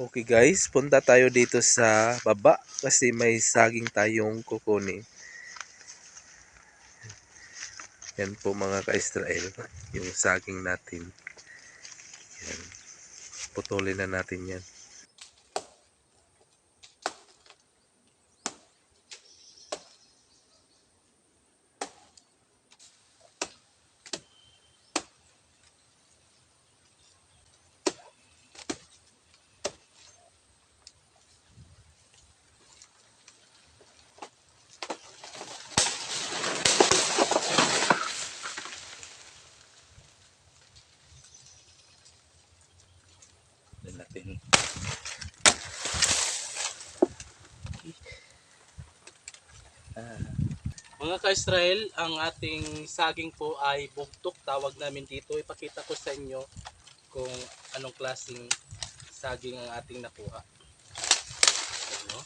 Okay guys, punta tayo dito sa baba kasi may saging tayong kukunin. Yan po mga ka-Israel, yung saging natin. Yan. Putulin na natin yan. Natin. Mga ka-Israel, ang ating saging po ay bugtok, tawag namin dito. Ipakita ko sa inyo kung anong klaseng saging ang ating nakuha. Ano?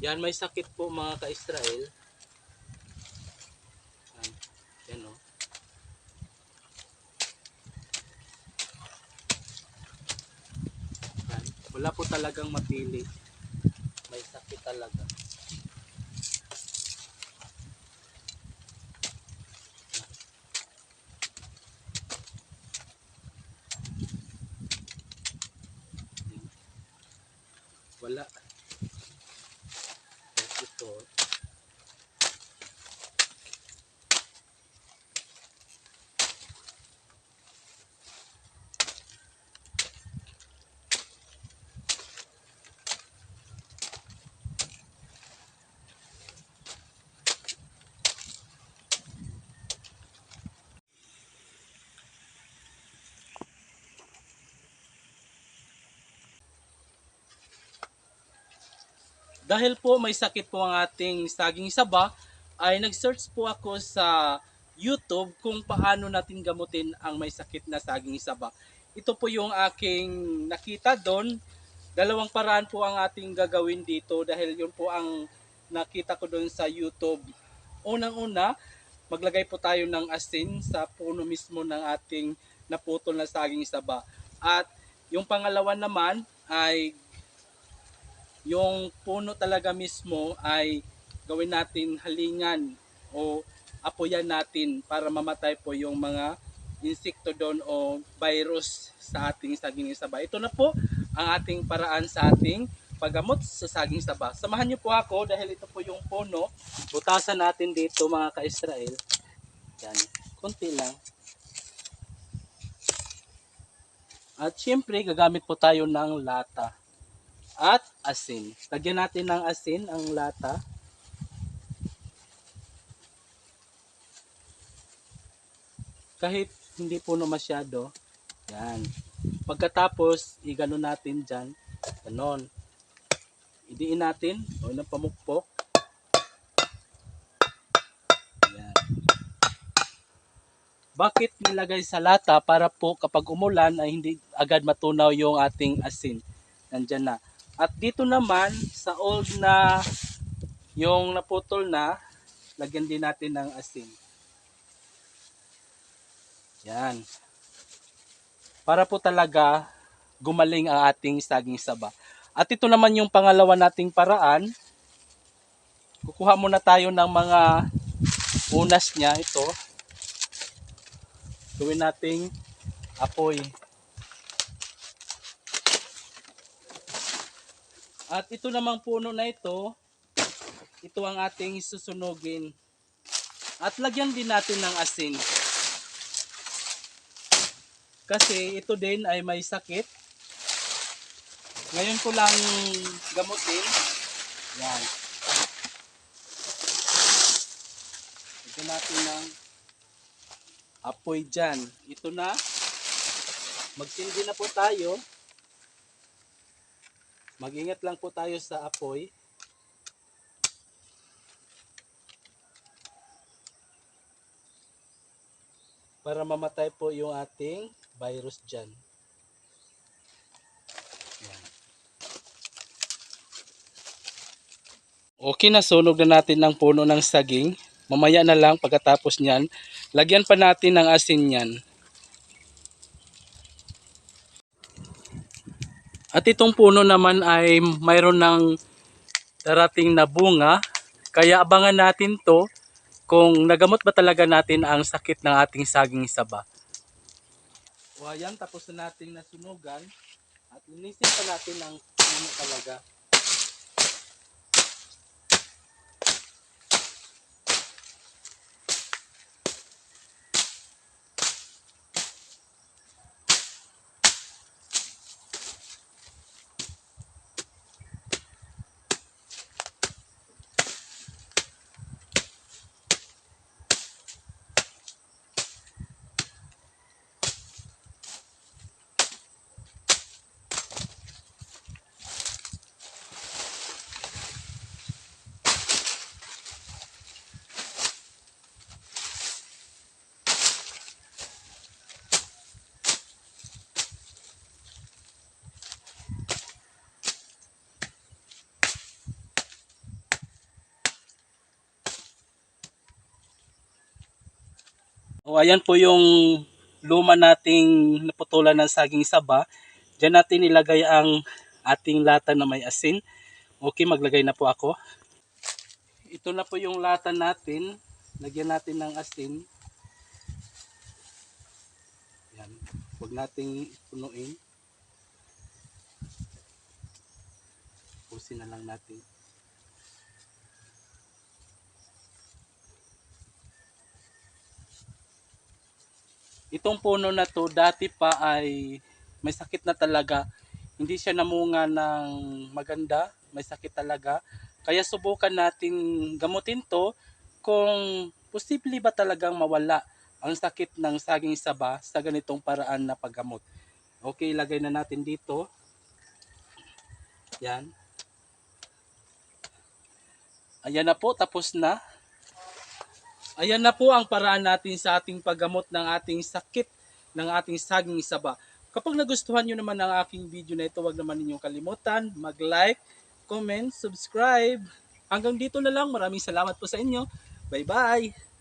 Yan, may sakit po mga ka-Israel. Yan, yan o. Yan. Wala po talagang mapili. May sakit talaga. Wala. Ito. Dahil po may sakit po ang ating saging saba, ay nag-search po ako sa YouTube kung paano natin gamutin ang may sakit na saging saba. Ito po yung aking nakita doon. Dalawang paraan po ang ating gagawin dito dahil yun po ang nakita ko doon sa YouTube. Unang-una, maglagay po tayo ng asin sa puno mismo ng ating naputol na saging saba. At yung pangalawa naman ay yung puno talaga mismo ay gawin natin halingan o apoyan natin para mamatay po yung mga insekto doon o virus sa ating saging saba. Ito na po ang ating paraan sa ating paggamot sa saging saba. Samahan niyo po ako dahil ito po yung puno. Butasan natin dito mga ka-Israel. Yan, konti lang. At syempre, gagamit po tayo ng lata at asin. Lagyan natin ng asin ang lata. Kahit hindi puno masyado. Yan. Pagkatapos, igano natin dyan. Ganon. Idiin natin. O ng pamukpok. Yan. Bakit nilagay sa lata? Para po kapag umulan ay hindi agad matunaw yung ating asin. Nandyan na. At dito naman sa old na yung naputol na, lagyan din natin ng asin. Yan. Para po talaga gumaling ang ating saging saba. At ito naman yung pangalawa nating paraan. Kukuha muna tayo ng mga unas niya. Ito. Gawin nating apoy. At ito namang puno na ito, ito ang ating susunugin. At lagyan din natin ng asin. Kasi ito din ay may sakit. Ngayon ko lang gamutin. Yan. Ito natin ng apoy dyan. Ito na. Magtindi na po tayo. Mag-ingat lang po tayo sa apoy. Para mamatay po yung ating virus dyan. Yan. Okay na, sunog na natin ng puno ng saging. Mamaya na lang pagkatapos niyan, lagyan pa natin ng asin yan. At itong puno naman ay mayroon ng darating na bunga. Kaya abangan natin to kung nagamot ba talaga natin ang sakit ng ating saging saba. O ayan, tapos na nating nasunugan. At linisin pa natin ang puno talaga. O ayan po yung luma nating naputulan ng saging saba. Diyan natin ilagay ang ating lata na may asin. Okay, maglagay na po ako. Ito na po yung lata natin. Lagyan natin ng asin. Yan. Huwag nating punuin. Pusin na lang natin. Itong puno na to dati pa ay may sakit na talaga. Hindi siya namunga ng maganda, may sakit talaga. Kaya subukan natin gamutin to kung posible ba talagang mawala ang sakit ng saging saba sa ganitong paraan na paggamot. Okay, ilagay na natin dito. Yan. Ayan na po, tapos na. Ayan na po ang paraan natin sa ating paggamot ng ating sakit ng ating saging saba. Kapag nagustuhan nyo naman ang aking video na ito, huwag naman ninyong kalimutan, mag-like, comment, subscribe. Hanggang dito na lang. Maraming salamat po sa inyo. Bye-bye!